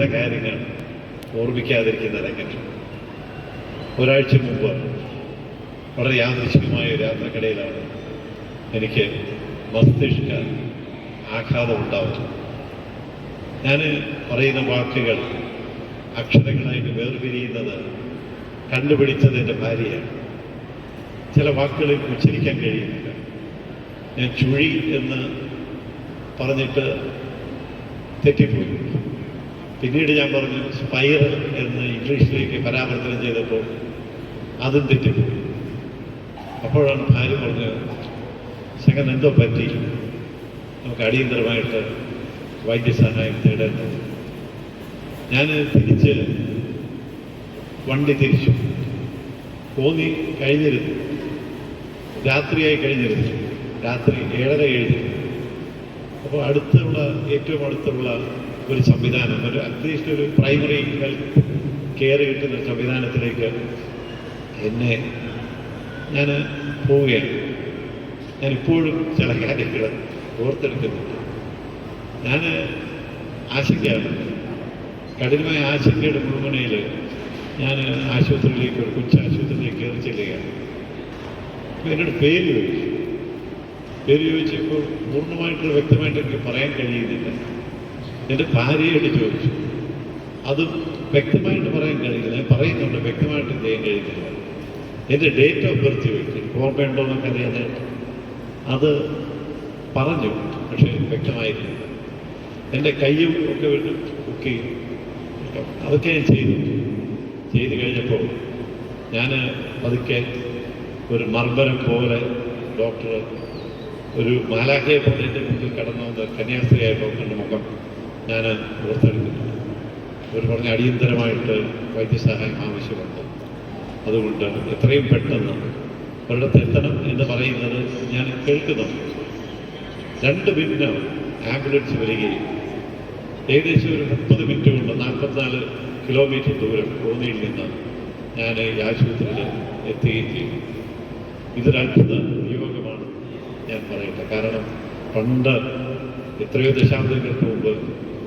ചില കാര്യങ്ങൾ ഓർമ്മിക്കാതിരിക്കുന്നത് എങ്ങനെ ഒരാഴ്ച മുമ്പ് വളരെ യാദൃശികമായ ഒരു യാത്രക്കിടയിലാണ് എനിക്ക് മസ്തിഷ്ക ആഘാതം ഉണ്ടാവുന്നത്. ഞാൻ പറയുന്ന വാക്കുകൾ അക്ഷരങ്ങളായിട്ട് വേർപിരിയുന്നത് കണ്ടുപിടിച്ചത് എന്റെ ഭാര്യയാണ്. ചില വാക്കുകൾ ഉച്ചരിക്കാൻ കഴിയുന്നില്ല. ഞാൻ ചുഴി എന്ന് പറഞ്ഞിട്ട് തെറ്റിപ്പോയി. പിന്നീട് ഞാൻ പറഞ്ഞു സ്പൈറൽ എന്ന് ഇംഗ്ലീഷിലേക്ക് പരാവർത്തനം ചെയ്തപ്പോൾ അതും തെറ്റിപ്പോയി. അപ്പോഴാണ് ഭാര്യ പറഞ്ഞത് ശകൻ എന്തോ പറ്റി? നമുക്ക് അടിയന്തരമായിട്ട് വൈദ്യസഹായം തേടേണ്ടത്. ഞാൻ തിരിച്ച് വണ്ടി തിരിച്ചു. പോന്നി കഴിഞ്ഞിരുന്നു. രാത്രിയായി കഴിഞ്ഞിരുന്നു. രാത്രി ഏഴര കഴിഞ്ഞിരുന്നു അപ്പോൾ അടുത്തുള്ള ഏറ്റവും അടുത്തുള്ള ഒരു സംവിധാനം ഒരു അറ്റ്ലീസ്റ്റ് ഒരു പ്രൈമറി ഹെൽത്ത് കെയർ കിട്ടുന്ന സംവിധാനത്തിലേക്ക് എന്നെ ഞാൻ പോവുകയാണ്. ഞാൻ ഇപ്പോഴും ചില കാര്യങ്ങൾ ഓർത്തെടുക്കുന്നുണ്ട്. ഞാൻ ആശങ്കയാണ്. കഠിനമായ ആശങ്കയുടെ മുഴുവനയിൽ ഞാൻ ആശുപത്രിയിലേക്ക് ഒരു കൊച്ചു ആശുപത്രിയിലേക്ക് കയറി ചെല്ലുകയാണ്. അപ്പോൾ എന്നോട് പേര് ചോദിച്ചു. പേര് ചോദിച്ചപ്പോൾ പൂർണമായിട്ട് വ്യക്തമായിട്ട് എനിക്ക് പറയാൻ കഴിയുന്നില്ല. എന്റെ ഭാര്യയോട് ചോദിച്ചു. അത് വ്യക്തമായിട്ട് പറയാൻ കഴിയില്ല. ഞാൻ പറയുന്നുണ്ട് വ്യക്തമായിട്ട് ചെയ്യാൻ കഴിയില്ല. എന്റെ ഡേറ്റ് ഓഫ് ബർത്ത് ചോദിച്ചു. ഓർമ്മയുണ്ടോ എന്നൊക്കെ അറിയാനായിട്ട്. അത് പറഞ്ഞു. പക്ഷേ വ്യക്തമായിരുന്നില്ല എന്റെ കയ്യും ഒക്കെ വിട്ട് കുക്ക് അതൊക്കെ ഞാൻ ചെയ്തു. ചെയ്തു കഴിഞ്ഞപ്പോൾ ഞാൻ പതുക്കെ ഒരു മർബരം പോലെ ഡോക്ടർ ഒരു മാലാഖയെ പോലെ എന്റെ മുമ്പിൽ കടന്നു വന്ന കന്യാസ്ത്രീയായ ഡോക്ടറിന്റെ മുഖം ഞാൻ ഓർത്തെടുക്കുന്നുണ്ട് അവർ പറഞ്ഞ അടിയന്തരമായിട്ട് വൈദ്യസഹായം ആവശ്യമുണ്ട്. അതുകൊണ്ട് എത്രയും പെട്ടെന്ന് ഒരിടത്ത് എത്തണം എന്ന് പറയുന്നത് ഞാൻ കേൾക്കുന്നുണ്ട് രണ്ട് മിനിറ്റ് ആംബുലൻസ് വരികയും ഏകദേശം ഒരു മുപ്പത് മിനിറ്റ് കൊണ്ട് നാൽപ്പത്തിനാല് കിലോമീറ്റർ ദൂരം കോന്നിയിൽ നിന്ന് ഞാൻ ഈ ആശുപത്രിയിൽ എത്തുകയും ചെയ്തു. ഇതൊരത്ഭുത നിയോഗമാണ് ഞാൻ പറയട്ടെ കാരണം പണ്ട് എത്രയോ ദശാബ്ദങ്ങൾക്ക് മുമ്പ്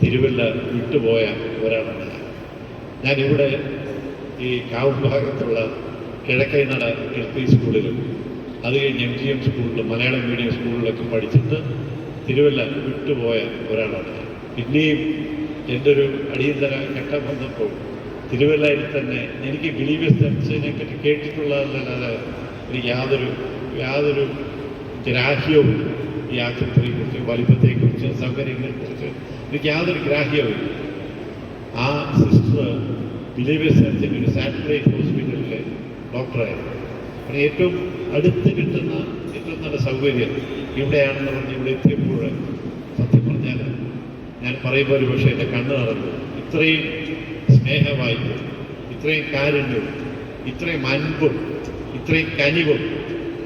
തിരുവല്ല വിട്ടുപോയ ഒരാളാണ് ഞാനിവിടെ ഈ കാവ് ഭാഗത്തുള്ള കിഴക്കൈനട എൽ പി സ്കൂളിലും അത് കഴിഞ്ഞ് എം ജി എം സ്കൂളിലും മലയാളം മീഡിയം സ്കൂളിലൊക്കെ പഠിച്ചിട്ട് തിരുവല്ല വിട്ടുപോയ ഒരാളാണ് പിന്നെയും എന്റെ ഒരു അടിയന്തര ഘട്ടം വന്നപ്പോൾ തിരുവല്ലയിൽ തന്നെ എനിക്ക് ബിലീവേഴ്സ് ചർച്ചിനെ പറ്റി കേട്ടിട്ടുള്ളതല്ലാതെ എനിക്ക് യാതൊരു യാതൊരു ഗ്രാഹ്യവും ഈ ആശുപത്രിയെക്കുറിച്ച് വലിപ്പത്തെക്കുറിച്ച് സൗകര്യങ്ങളെക്കുറിച്ച് എനിക്ക് യാതൊരു ഗ്രാഹ്യവും ഇല്ല. ആ സിസ്റ്റർ ബിലീവേഴ്സ് ചർച്ചിന്റെ ഒരു സാറ്റലൈറ്റ് ഹോസ്പിറ്റലിലെ ഡോക്ടറായിരുന്നു അവിടെ ഏറ്റവും അടുത്ത് കിട്ടുന്ന ഏറ്റവും നല്ല സൗകര്യം ഇവിടെയാണെന്ന് പറഞ്ഞ് ഇവിടെ എത്തിയപ്പോൾ സത്യം പറഞ്ഞാൽ ഞാൻ പറയുമ്പോൾ ഒരു പക്ഷേ എന്റെ കണ്ണ് നടന്നു ഇത്രയും സ്നേഹവായ്പ ഇത്രയും കാരുണ്യവും ഇത്രയും അൻപും ഇത്രയും കനിവും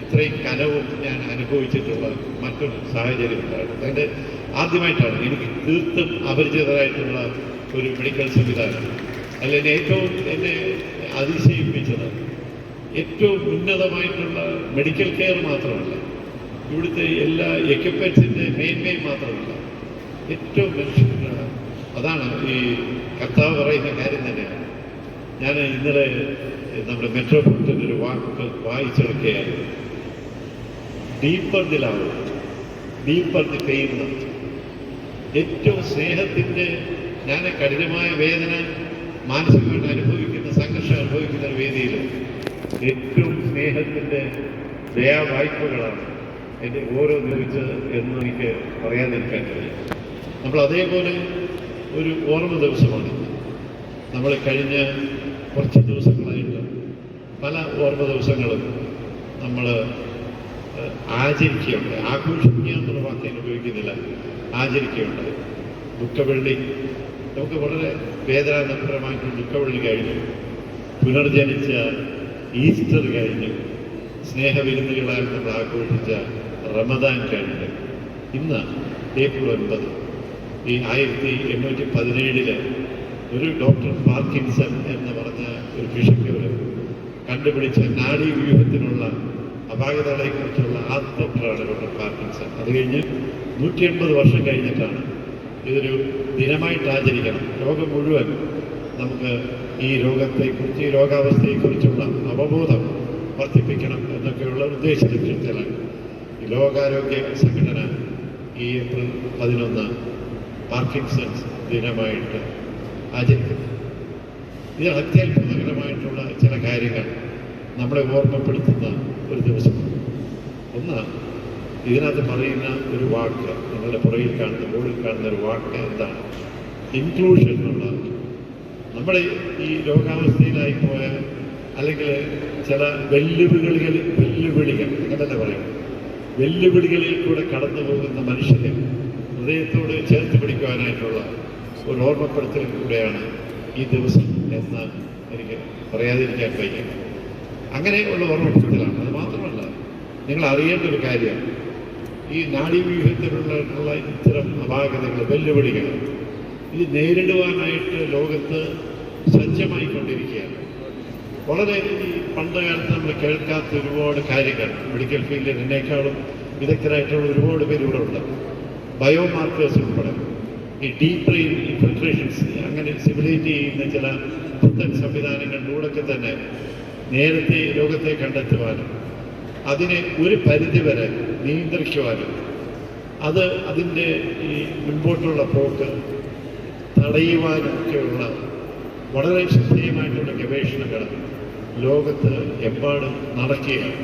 ഇത്രയും കനവും ഞാൻ അനുഭവിച്ചിട്ടുള്ള മറ്റൊരു സാഹചര്യം ഉണ്ടായിരുന്നു. അതിന്റെ ആദ്യമായിട്ടാണ് എനിക്ക് തീർത്തും അപരിചിതരായിട്ടുള്ള ഒരു മെഡിക്കൽ സംവിധാനം. അല്ല എന്നെ ഏറ്റവും എന്നെ അതിശയിപ്പിച്ചത് ഏറ്റവും ഉന്നതമായിട്ടുള്ള മെഡിക്കൽ കെയർ മാത്രമല്ല ഇവിടുത്തെ എല്ലാ എക്യുപ്മെൻസിന്റെ മേന്മയും മാത്രമല്ല ഏറ്റവും മനുഷ്യന് അതാണ് ഈ കർത്താവ് പറയുന്ന കാര്യം തന്നെയാണ്. ഞാൻ ഇന്നലെ നമ്മുടെ മെട്രോപൊളിറ്റൻ ഒരു വാക്ക് വായിച്ചെടുക്കുകയായിരുന്നു deeper the love deeper the pain ഏറ്റവും സ്നേഹത്തിന്റെ ഞാൻ കഠിനമായ വേദന മാനസികമായിട്ട് അനുഭവിക്കുന്ന സംഘർഷം അനുഭവിക്കുന്ന ഒരു വേദിയിൽ ഏറ്റവും സ്നേഹത്തിന്റെ ദയാവായ്പകളാണ് എന്റെ ഓരോ ലഭിച്ചത് എന്ന് എനിക്ക് പറയാതിരിക്കാൻ കഴിയും. നമ്മൾ അതേപോലെ ഒരു ഓർമ്മ ദിവസമാണ്. നമ്മൾ കഴിഞ്ഞ കുറച്ച് ദിവസങ്ങളായിട്ട് പല ഓർമ്മ ദിവസങ്ങളും നമ്മൾ ആചരിക്കുകയുണ്ട് ആഘോഷിക്കുക എന്നുള്ള വാക്ക് ഞാൻ ഉപയോഗിക്കുന്നില്ല. ആചരിക്കുകയുണ്ട് ദുഃഖവെള്ളി. നമുക്ക് വളരെ വേദനാനപരമായിട്ടുള്ള ദുഃഖവെള്ളി കഴിഞ്ഞു. പുനർജനിച്ച ഈസ്റ്റർ കഴിഞ്ഞു. സ്നേഹവിരുന്നുകളാൽ നമ്മൾ ആഘോഷിച്ച റമദാൻ കഴിഞ്ഞു. ഇന്ന് ഏപ്രിൽ ഒൻപത്. ഈ ആയിരത്തി എണ്ണൂറ്റി പതിനേഴിൽ ഒരു ഡോക്ടർ പാർക്കിൻസൺ എന്ന് പറഞ്ഞ ഒരു ബിഷപ്പ് കണ്ടുപിടിച്ച നാഡീവ്യൂഹത്തിനുള്ള അപാകതകളെക്കുറിച്ചുള്ള ആ ഡോക്ടറാണ് ഡോക്ടർ പാർക്കിൻസൺ അത് കഴിഞ്ഞ് നൂറ്റി എൺപത് വർഷം കഴിഞ്ഞിട്ടാണ് ഇതൊരു ദിനമായിട്ട് ആചരിക്കണം. ലോകം മുഴുവൻ നമുക്ക് ഈ രോഗത്തെക്കുറിച്ച് ഈ രോഗാവസ്ഥയെക്കുറിച്ചുള്ള അവബോധം വർദ്ധിപ്പിക്കണം എന്നൊക്കെയുള്ള ഈ ലോകാരോഗ്യ സംഘടന ഈ ഏപ്രിൽ പതിനൊന്ന് പാർക്കിൻസൺസ് ദിനമായിട്ട് ആചരിക്കുന്നത് ഇത് അത്യത്ഭുതകരമായിട്ടുള്ള ചില കാര്യങ്ങൾ നമ്മളെ ഓർമ്മപ്പെടുത്തുന്ന ഒരു ദിവസം. ഒന്ന് ഇതിനകത്ത് പറയുന്ന ഒരു വാക്ക് നിങ്ങളുടെ പുറകിൽ കാണുന്ന ബോർഡിൽ കാണുന്ന ഒരു വാക്ക് എന്താണ്? ഇൻക്ലൂഷൻ എന്നുള്ളത് നമ്മുടെ ഈ രോഗാവസ്ഥയിലായി പോയ അല്ലെങ്കിൽ ചില വെല്ലുവിളികൾ വെല്ലുവിളികൾ തന്നെ പറയാം വെല്ലുവിളികളിൽ കൂടെ കടന്നു പോകുന്ന മനുഷ്യരെ ഹൃദയത്തോട് ചേർത്ത് പിടിക്കുവാനായിട്ടുള്ള ഒരു ഓർമ്മപ്പെടുത്തൽ കൂടെയാണ് ഈ ദിവസം എന്ന് എനിക്ക് പറയാതിരിക്കാൻ വയ്യ അങ്ങനെയുള്ള ഓർമ്മപ്പെടുത്തലാണ് അത് മാത്രമല്ല നിങ്ങൾ അറിയേണ്ട ഒരു കാര്യം. ഈ നാഡീവ്യൂഹത്തിലുള്ള ഇത്തരം അപാകതകൾ വെല്ലുവിളികൾ ഇത് നേരിടുവാനായിട്ട് ലോകത്ത് സജ്ജമായിക്കൊണ്ടിരിക്കുകയാണ്. വളരെ ഈ പണ്ട് കാലത്ത് നമ്മൾ കേൾക്കാത്ത ഒരുപാട് കാര്യങ്ങൾ മെഡിക്കൽ ഫീൽഡിൽ എന്നേക്കാളും വിദഗ്ധരായിട്ടുള്ള ഒരുപാട് പേര് ഇവിടെ ഉണ്ട്. ബയോമാർക്കേഴ്സ് ഉൾപ്പെടെ. ഈ ഡീപ് ബ്രെയിൻ ഇൻഫിൽട്രേഷൻസ് അങ്ങനെ സിമുലേറ്റ് ചെയ്യുന്ന ചില പുത്തൻ സംവിധാനങ്ങളിലൂടെയൊക്കെ തന്നെ നേരത്തെ ലോകത്തെ കണ്ടെത്തുവാനും അതിനെ ഒരു പരിധിവരെ നിയന്ത്രിക്കുവാനും അത് അതിന്റെ ഈ മുൻപോട്ടുള്ള പോക്ക് തടയുവാനും ഒക്കെയുള്ള വളരെ ശ്രദ്ധേയമായിട്ടുള്ള ഗവേഷണങ്ങൾ ലോകത്ത് എമ്പാടും നടക്കുകയാണ്.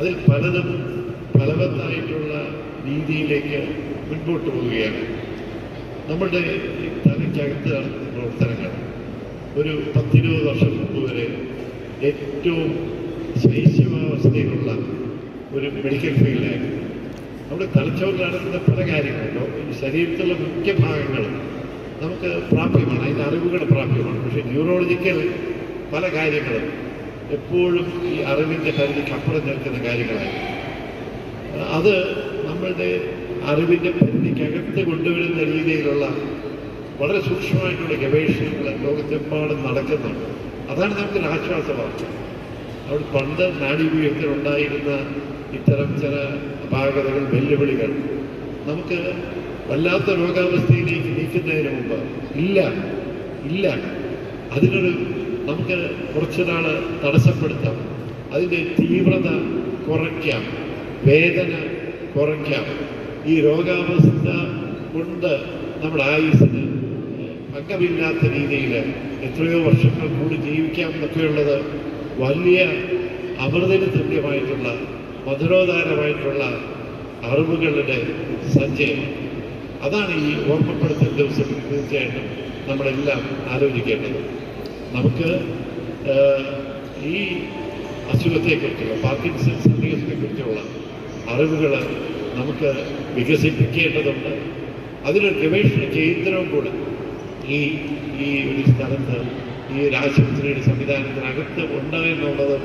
അതിൽ പലതും ഫലവത്തായിട്ടുള്ള രീതിയിലേക്ക് മുൻപോട്ട് പോവുകയാണ്. നമ്മളുടെ തനിക്കകത്ത് നടത്തുന്ന പ്രവർത്തനങ്ങൾ ഒരു പത്തിരുപത് വർഷം മുമ്പ് വരെ ഏറ്റവും ശൈശവാവസ്ഥയിലുള്ള ഒരു മെഡിക്കൽ ഫീൽഡായിരുന്നു നമ്മുടെ തലച്ചോറിൽ നടക്കുന്ന പല കാര്യങ്ങളുണ്ടോ. ശരീരത്തിലുള്ള മുഖ്യ ഭാഗങ്ങൾ നമുക്ക് പ്രാപ്യമാണ്. അതിന്റെ അറിവുകൾ പ്രാപ്യമാണ്. പക്ഷേ ന്യൂറോളജിക്കൽ പല കാര്യങ്ങളും എപ്പോഴും ഈ അറിവിന്റെ പരിധിക്ക് അപ്പുറം നിൽക്കുന്ന കാര്യങ്ങളായിരുന്നു. അത് നമ്മളുടെ അറിവിന്റെ പരിധിക്കകത്ത് കൊണ്ടുവരുന്ന രീതിയിലുള്ള വളരെ സൂക്ഷ്മമായിട്ടുള്ള ഗവേഷണങ്ങൾ ലോകത്തെമ്പാടും നടക്കുന്നുണ്ട്. അതാണ് നമുക്കൊരു ആശ്വാസമാണ് അവിടെ പണ്ട് നാഡീവ്യൂഹത്തിൽ ഉണ്ടായിരുന്ന ഇത്തരം ചില അപാകതകൾ വെല്ലുവിളികൾ നമുക്ക് വല്ലാത്ത രോഗാവസ്ഥയിലേക്ക് നീക്കുന്നതിന് മുമ്പ് ഇല്ല ഇല്ല. അതിനൊരു നമുക്ക് കുറച്ചുനാൾ തടസ്സപ്പെടുത്താം. അതിന്റെ തീവ്രത കുറയ്ക്കാം വേദന കുറയ്ക്കാം. ഈ രോഗാവസ്ഥ കൊണ്ട് നമ്മുടെ ആയുസ്സിന് ഭംഗമില്ലാത്ത രീതിയിൽ എത്രയോ വർഷങ്ങൾ കൂടി ജീവിക്കാം എന്നൊക്കെയുള്ളത് വലിയ അമൃതന് തുല്യമായിട്ടുള്ള മധുരോദാരമായിട്ടുള്ള അറിവുകളുടെ സഞ്ചയം. അതാണ് ഈ ഓർമ്മപ്പെടുത്തൽ ദിവസം തീർച്ചയായിട്ടും നമ്മളെല്ലാം ആലോചിക്കേണ്ടത്. നമുക്ക് ഈ അസുഖത്തെക്കുറിച്ചുള്ള പാർക്കിൻസൺസ് അസുഖത്തെക്കുറിച്ചുള്ള അറിവുകൾ നമുക്ക് വികസിപ്പിക്കേണ്ടതുണ്ട്. അതിനൊരു ഗവേഷണ കേന്ദ്രവും കൂടെ ഈ ഈ ഒരു സ്ഥലത്ത് ഈ ഒരു ആശുപത്രിയുടെ സംവിധാനത്തിനകത്ത് ഉണ്ട് എന്നുള്ളത്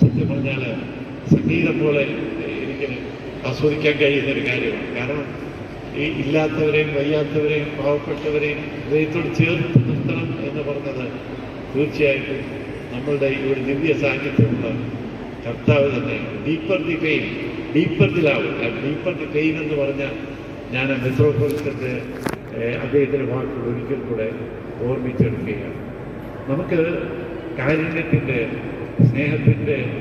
സത്യം പറഞ്ഞാൽ സംഗീതം പോലെ എനിക്ക് ആസ്വദിക്കാൻ കഴിയുന്ന ഒരു കാര്യമാണ്. കാരണം ഈ ഇല്ലാത്തവരെയും വയ്യാത്തവരെയും പാവപ്പെട്ടവരെയും ഹൃദയത്തോട് ചേർത്ത് നിർത്തണം എന്ന് പറഞ്ഞത് തീർച്ചയായിട്ടും നമ്മളുടെ ഈ ഒരു ദിവ്യ സാന്നിധ്യമുള്ള കർത്താവ് തന്നെ. Deeper the pain deeper the love deeper the pain എന്ന് പറഞ്ഞാൽ ഞാൻ മെത്രോപൊളിറ്റന്റെ അദ്ദേഹത്തിന്റെ വാക്കുകൾ ഒരിക്കൽ കൂടെ ഓർമ്മിച്ചെടുക്കുകയാണ്. നമുക്ക് കാരുണ്യത്തിന്റെ സ്നേഹത്തിന്റെ